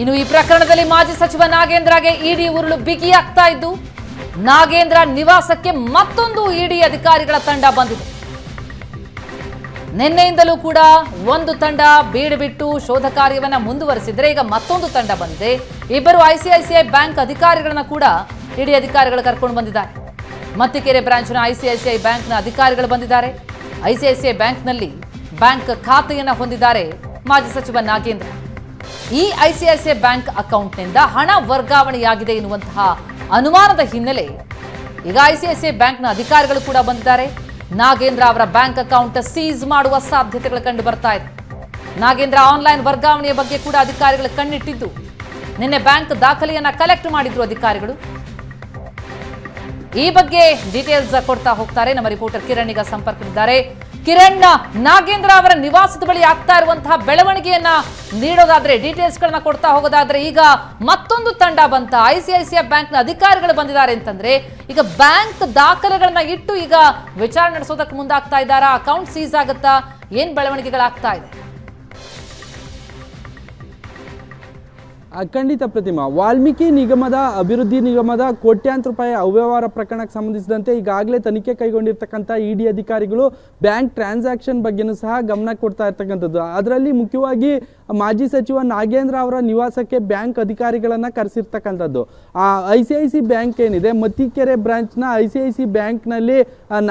ಇನ್ನು ಈ ಪ್ರಕರಣದಲ್ಲಿ ಮಾಜಿ ಸಚಿವ ನಾಗೇಂದ್ರಗೆ ಇಡಿ ಉರುಳು ಬಿಗಿಯಾಗ್ತಾ ಇದ್ದು, ನಾಗೇಂದ್ರ ನಿವಾಸಕ್ಕೆ ಮತ್ತೊಂದು ಇಡಿ ಅಧಿಕಾರಿಗಳ ತಂಡ ಬಂದಿದೆ. ನಿನ್ನೆಯಿಂದಲೂ ಕೂಡ ಒಂದು ತಂಡ ಬೀಡು ಬಿಟ್ಟು ಶೋಧ ಕಾರ್ಯವನ್ನು ಮುಂದುವರೆಸಿದ್ರೆ ಈಗ ಮತ್ತೊಂದು ತಂಡ ಬಂದಿದೆ. ಇಬ್ಬರು ಐಸಿಐಸಿಐ ಬ್ಯಾಂಕ್ ಅಧಿಕಾರಿಗಳನ್ನ ಕೂಡ ಇಡಿ ಅಧಿಕಾರಿಗಳು ಕರ್ಕೊಂಡು ಬಂದಿದ್ದಾರೆ. ಮತ್ತಿಕೆರೆ ಬ್ರಾಂಚ್ನ ಐಸಿಐಸಿಐ ಬ್ಯಾಂಕ್ನ ಅಧಿಕಾರಿಗಳು ಬಂದಿದ್ದಾರೆ. ಐಸಿಐಸಿಐ ಬ್ಯಾಂಕ್ನಲ್ಲಿ ಬ್ಯಾಂಕ್ ಖಾತೆಯನ್ನು ಹೊಂದಿದ್ದಾರೆ ಮಾಜಿ ಸಚಿವ ನಾಗೇಂದ್ರ. ಈ ಐಸಿಐಸಿಐ ಬ್ಯಾಂಕ್ ಅಕೌಂಟ್ನಿಂದ ಹಣ ವರ್ಗಾವಣೆಯಾಗಿದೆ ಎನ್ನುವಂತಹ ಅನುಮಾನದ ಹಿನ್ನೆಲೆ ಈಗ ಐಸಿಐಸಿಐ ಬ್ಯಾಂಕ್ನ ಅಧಿಕಾರಿಗಳು ಕೂಡ ಬಂದಿದ್ದಾರೆ. ನಾಗೇಂದ್ರ ಅವರ ಬ್ಯಾಂಕ್ ಅಕೌಂಟ್ ಸೀಸ್ ಮಾಡುವ ಸಾಧ್ಯತೆಗಳು ಕಂಡು ಬರ್ತಾ ಇದೆ. ನಾಗೇಂದ್ರ ಆನ್ಲೈನ್ ವರ್ಗಾವಣೆಯ ಬಗ್ಗೆ ಕೂಡ ಅಧಿಕಾರಿಗಳು ಕಣ್ಣಿಟ್ಟಿದ್ದು. ನಿನ್ನೆ ಬ್ಯಾಂಕ್ ದಾಖಲೆಯನ್ನ ಕಲೆಕ್ಟ್ ಮಾಡಿದ್ರು ಅಧಿಕಾರಿಗಳು. ಈ ಬಗ್ಗೆ ಡೀಟೇಲ್ಸ್ ಕೊಡ್ತಾ ಹೋಗ್ತಾರೆ. ನಮ್ಮ ರಿಪೋರ್ಟರ್ ಕಿರಣ್ ಈಗ ಸಂಪರ್ಕದಿದ್ದಾರೆ ಕಿರಣ್ ನಾಗೇಂದ್ರ ಅವರ ನಿವಾಸದ ಬಳಿ ಆಗ್ತಾ ಇರುವಂತಹ ಬೆಳವಣಿಗೆಯನ್ನ ನೀಡೋದಾದ್ರೆ ಡೀಟೇಲ್ಸ್ ಗಳನ್ನ ಕೊಡ್ತಾ ಹೋಗೋದಾದ್ರೆ ಈಗ ಮತ್ತೊಂದು ತಂಡ ಬಂತ. I C I C I ಬ್ಯಾಂಕ್ನ ಅಧಿಕಾರಿಗಳು ಬಂದಿದ್ದಾರೆ ಅಂತಂದ್ರೆ ಈಗ ಬ್ಯಾಂಕ್ ದಾಖಲೆಗಳನ್ನ ಇಟ್ಟು ಈಗ ವಿಚಾರಣೆ ನಡೆಸೋದಕ್ಕೆ ಮುಂದಾಗ್ತಾ ಇದ್ದಾರಾ? ಅಕೌಂಟ್ ಸೀಸ್ ಆಗುತ್ತಾ? ಏನ್ ಬೆಳವಣಿಗೆಗಳಾಗ್ತಾ ಇದೆ? ಖಂಡಿತ ಪ್ರತಿಮಾ. ವಾಲ್ಮೀಕಿ ನಿಗಮದ, ಅಭಿವೃದ್ಧಿ ನಿಗಮದ ಕೋಟ್ಯಾಂತರ ರೂಪಾಯಿ ಅವ್ಯವಹಾರ ಪ್ರಕರಣಕ್ಕೆ ಸಂಬಂಧಿಸಿದಂತೆ ಈಗಾಗಲೇ ತನಿಖೆ ಕೈಗೊಂಡಿರ್ತಕ್ಕಂಥ ಇಡಿ ಅಧಿಕಾರಿಗಳು ಬ್ಯಾಂಕ್ ಟ್ರಾನ್ಸಾಕ್ಷನ್ ಬಗ್ಗೆನೂ ಸಹ ಗಮನ ಕೊಡ್ತಾ ಇರ್ತಕ್ಕಂಥದ್ದು. ಅದರಲ್ಲಿ ಮುಖ್ಯವಾಗಿ ಮಾಜಿ ಸಚಿವ ನಾಗೇಂದ್ರ ಅವರ ನಿವಾಸಕ್ಕೆ ಬ್ಯಾಂಕ್ ಅಧಿಕಾರಿಗಳನ್ನು ಕರೆಸಿರ್ತಕ್ಕಂಥದ್ದು. ಆ I C I C bank ಏನಿದೆ, ಮತ್ತಿಕೆರೆ ಬ್ರಾಂಚ್ನ ಐ ಸಿ ಐ ಸಿ ಬ್ಯಾಂಕ್ನಲ್ಲಿ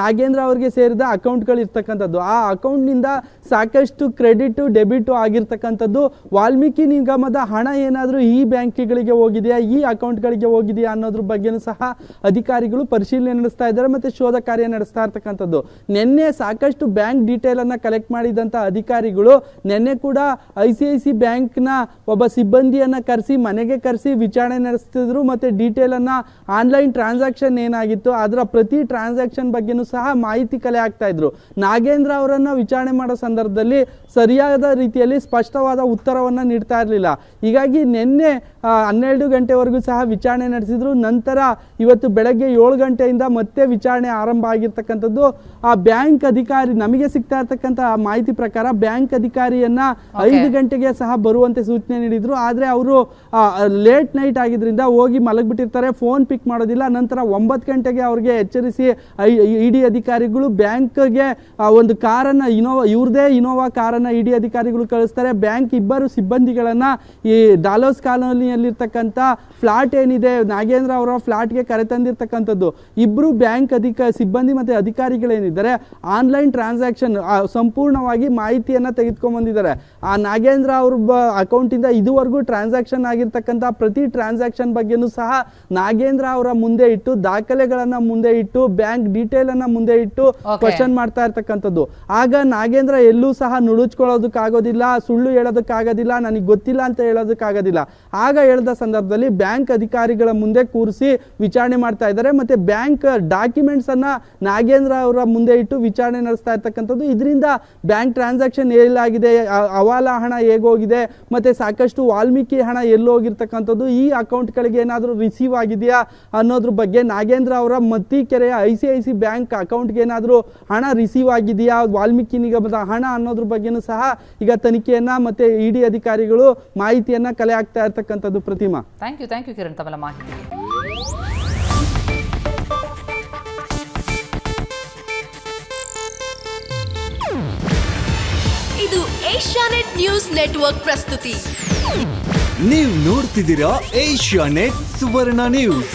ನಾಗೇಂದ್ರ ಅವರಿಗೆ ಸೇರಿದ ಅಕೌಂಟ್ಗಳು ಇರ್ತಕ್ಕಂಥದ್ದು. ಆ ಅಕೌಂಟ್ನಿಂದ ಸಾಕಷ್ಟು ಕ್ರೆಡಿಟು, ಡೆಬಿಟು ಆಗಿರ್ತಕ್ಕಂಥದ್ದು. ವಾಲ್ಮೀಕಿ ನಿಗಮದ ಹಣ ಏನಾದರೂ ಈ ಬ್ಯಾಂಕ್ಗಳಿಗೆ ಹೋಗಿದೆಯಾ, ಈ ಅಕೌಂಟ್ಗಳಿಗೆ ಹೋಗಿದೆಯಾ ಅನ್ನೋದ್ರ ಬಗ್ಗೆನೂ ಸಹ ಅಧಿಕಾರಿಗಳು ಪರಿಶೀಲನೆ ನಡೆಸ್ತಾ ಇದ್ದಾರೆ ಮತ್ತು ಶೋಧ ಕಾರ್ಯ ನಡೆಸ್ತಾ ಇರ್ತಕ್ಕಂಥದ್ದು. ನಿನ್ನೆ ಸಾಕಷ್ಟು ಬ್ಯಾಂಕ್ ಡೀಟೇಲನ್ನು ಕಲೆಕ್ಟ್ ಮಾಡಿದಂಥ ಅಧಿಕಾರಿಗಳು ನಿನ್ನೆ ಕೂಡ ಐ ಸಿ ಐ ಸಿ ಬ್ಯಾಂಕ್ನ ಒಬ್ಬ ಸಿಬ್ಬಂದಿಯನ್ನು ಕರೆಸಿ, ಮನೆಗೆ ಕರೆಸಿ ವಿಚಾರಣೆ ನಡೆಸ್ತಿದ್ರು ಮತ್ತು ಡೀಟೇಲನ್ನು ಆನ್ಲೈನ್ ಟ್ರಾನ್ಸಾಕ್ಷನ್ ಏನಾಗಿತ್ತು, ಅದರ ಪ್ರತಿ ಟ್ರಾನ್ಸಾಕ್ಷನ್ ಬಗ್ಗೆನೂ ಸಹ ಮಾಹಿತಿ ಕಲೆ ಆಗ್ತಾ ಇದ್ರು. ನಾಗೇಂದ್ರ ಅವರನ್ನು ವಿಚಾರಣೆ ಮಾಡೋ ಸಂದರ್ಭದಲ್ಲಿ ಸರಿಯಾದ ರೀತಿಯಲ್ಲಿ ಸ್ಪಷ್ಟವಾದ ಉತ್ತರವನ್ನು ನೀಡ್ತಾ ಇರಲಿಲ್ಲ. ಹೀಗಾಗಿ ನಿನ್ನೆ ಆ, ಹನ್ನೆರಡು ಗಂಟೆವರೆಗೂ ಸಹ ವಿಚಾರಣೆ ನಡೆಸಿದ್ರು. ನಂತರ ಇವತ್ತು ಬೆಳಗ್ಗೆ ಏಳು ಗಂಟೆಯಿಂದ ಮತ್ತೆ ವಿಚಾರಣೆ ಆರಂಭ ಆಗಿರ್ತಕ್ಕಂಥದ್ದು. ಆ ಬ್ಯಾಂಕ್ ಅಧಿಕಾರಿ ನಮಗೆ ಸಿಗ್ತಾ ಇರ್ತಕ್ಕಂಥ ಮಾಹಿತಿ ಪ್ರಕಾರ ಬ್ಯಾಂಕ್ ಅಧಿಕಾರಿಯನ್ನ ಐದು ಗಂಟೆಗೆ ಸಹ ಬರುವಂತೆ ಸೂಚನೆ ನೀಡಿದ್ರು. ಆದರೆ ಅವರು ಲೇಟ್ ನೈಟ್ ಆಗಿದ್ರಿಂದ ಹೋಗಿ ಮಲಗಿಬಿಟ್ಟಿರ್ತಾರೆ. ಫೋನ್ ಪಿಕ್ ಮಾಡೋದಿಲ್ಲ. ನಂತರ ಒಂಬತ್ತು ಗಂಟೆಗೆ ಅವ್ರಿಗೆ ಎಚ್ಚರಿಸಿ ಇಡಿ ಅಧಿಕಾರಿಗಳು ಬ್ಯಾಂಕ್ಗೆ ಒಂದು ಕಾರನ್ನ ಇನೋವಾ ಇವ್ರದೇ ಇನೋವಾ ಕಾರನ್ನ ಇಡಿ ಅಧಿಕಾರಿಗಳು ಕಳಿಸ್ತಾರೆ. ಬ್ಯಾಂಕ್ ಇಬ್ಬರು ಸಿಬ್ಬಂದಿಗಳನ್ನ ಈ ಡಾಲೋಸ್ ಕಾಲೋನಿಯಲ್ಲಿರ್ತಕ್ಕಂಥ ಫ್ಲಾಟ್ ಏನಿದೆ ನಾಗೇಂದ್ರ ಅವರ ಫ್ಲಾಟ್ಗೆ ಕರೆತಂದಿರ್ತಕ್ಕಂಥದ್ದು ಇಬ್ಬರು ಬ್ಯಾಂಕ್ ಅಧಿಕ ಸಿಬ್ಬಂದಿ ಮತ್ತು ಅಧಿಕಾರಿಗಳೇನಿದ್ದಾರೆ ಆನ್ಲೈನ್ ಟ್ರಾನ್ಸಾಕ್ಷನ್ ಸಂಪೂರ್ಣವಾಗಿ ಮಾಹಿತಿಯನ್ನು ತೆಗೆದುಕೊಂಡ್ಬಂದಿದ್ದಾರೆ ಆ ನಾಗೇಂದ್ರ ಅವ್ರ ಬ ಅಕೌಂಟಿಂದ ಇದುವರೆಗೂ ಟ್ರಾನ್ಸಾಕ್ಷನ್ ಆಗಿರ್ತಕ್ಕಂಥ ಪ್ರತಿ ಟ್ರಾನ್ಸಾಕ್ಷನ್ ಬಗ್ಗೆನೂ ಸಹ ನಾಗೇಂದ್ರ ಅವರ ಮುಂದೆ ಇಟ್ಟು ದಾಖಲೆಗಳನ್ನು ಮುಂದೆ ಇಟ್ಟು ಬ್ಯಾಂಕ್ ಡೀಟೇಲ್ ಅನ್ನ ಮುಂದೆ ಇಟ್ಟು. ಕ್ವಶನ್ ಮಾಡ್ತಾ ಇರ್ತಕ್ಕಂಥದ್ದು. ಆಗ ನಾಗೇಂದ್ರ ಎಲ್ಲೂ ಸಹ ನುಡುಚ್ಕೊಳ್ಳೋದಕ್ಕಾಗೋದಿಲ್ಲ ಸುಳ್ಳು ಹೇಳೋದಕ್ಕಾಗೋದಿಲ್ಲ ನನಗೆ ಗೊತ್ತಿಲ್ಲ ಅಂತ ಹೇಳೋದಕ್ಕಾಗೋದಿಲ್ಲ. ಆಗ ಹೇಳಿದ ಸಂದರ್ಭದಲ್ಲಿ ಬ್ಯಾಂಕ್ ಅಧಿಕಾರಿಗಳ ಮುಂದೆ ಕೂರಿಸಿ ವಿಚಾರಣೆ ಮಾಡ್ತಾ ಇದ್ದಾರೆ. ಮತ್ತೆ ಬ್ಯಾಂಕ್ ಡಾಕ್ಯುಮೆಂಟ್ಸ್ ಅನ್ನ ನಾಗೇಂದ್ರ ಅವರ ಮುಂದೆ ಇಟ್ಟು ವಿಚಾರಣೆ ನಡೆಸ್ತಾ ಇರ್ತಕ್ಕಂಥದ್ದು. ಇದರಿಂದ ಬ್ಯಾಂಕ್ ಟ್ರಾನ್ಸಾಕ್ಷನ್ ಎಲ್ಲಾಗಿದೆ ಅವಾಲ ಹಣ ಹೇಗೋಗಿದೆ, ಮತ್ತೆ ಸಾಕಷ್ಟು ವಾಲ್ಮೀಕಿ ಹಣ ಎಲ್ಲೋಗಿರ್ತಕ್ಕಂಥದ್ದು. ಈ ಅಕೌಂಟ್ಗಳಿಗೆ ಏನಾದರೂ ರಿಸೀವ್ ಆಗಿದೆಯಾ ಅನ್ನೋದ್ರ ಬಗ್ಗೆ ನಾಗೇಂದ್ರ ಅವರ ಮತ್ತಿಕೆರೆಯ I C I C bank ಅಕೌಂಟ್ಗೆ ಏನಾದರೂ ಹಣ ರಿಸೀವ್ ಆಗಿದೆಯಾ, ವಾಲ್ಮೀಕಿ ನಿಗಮದ ಹಣ ಅನ್ನೋದ್ರ ಬಗ್ಗೆನೂ ಸಹ ಈಗ ತನಿಖೆಯನ್ನ ಮತ್ತೆ ಇಡಿ ಅಧಿಕಾರಿಗಳು ಮಾಹಿತಿಯನ್ನ ಕಲೆ ಹಾಕ್ತಾ Prathima. Thank you thank you Kiran ತಮ್ಮ ಮಾಹಿತಿ ಇದು ಏಷ್ಯಾನೆಟ್ ನ್ಯೂಸ್ ನೆಟ್ವರ್ಕ್ ಪ್ರಸ್ತುತಿ. ನೀವು ನೋಡ್ತಿದ್ದೀರಾ ಏಷ್ಯಾ ನೆಟ್ ಸುವರ್ಣ ನ್ಯೂಸ್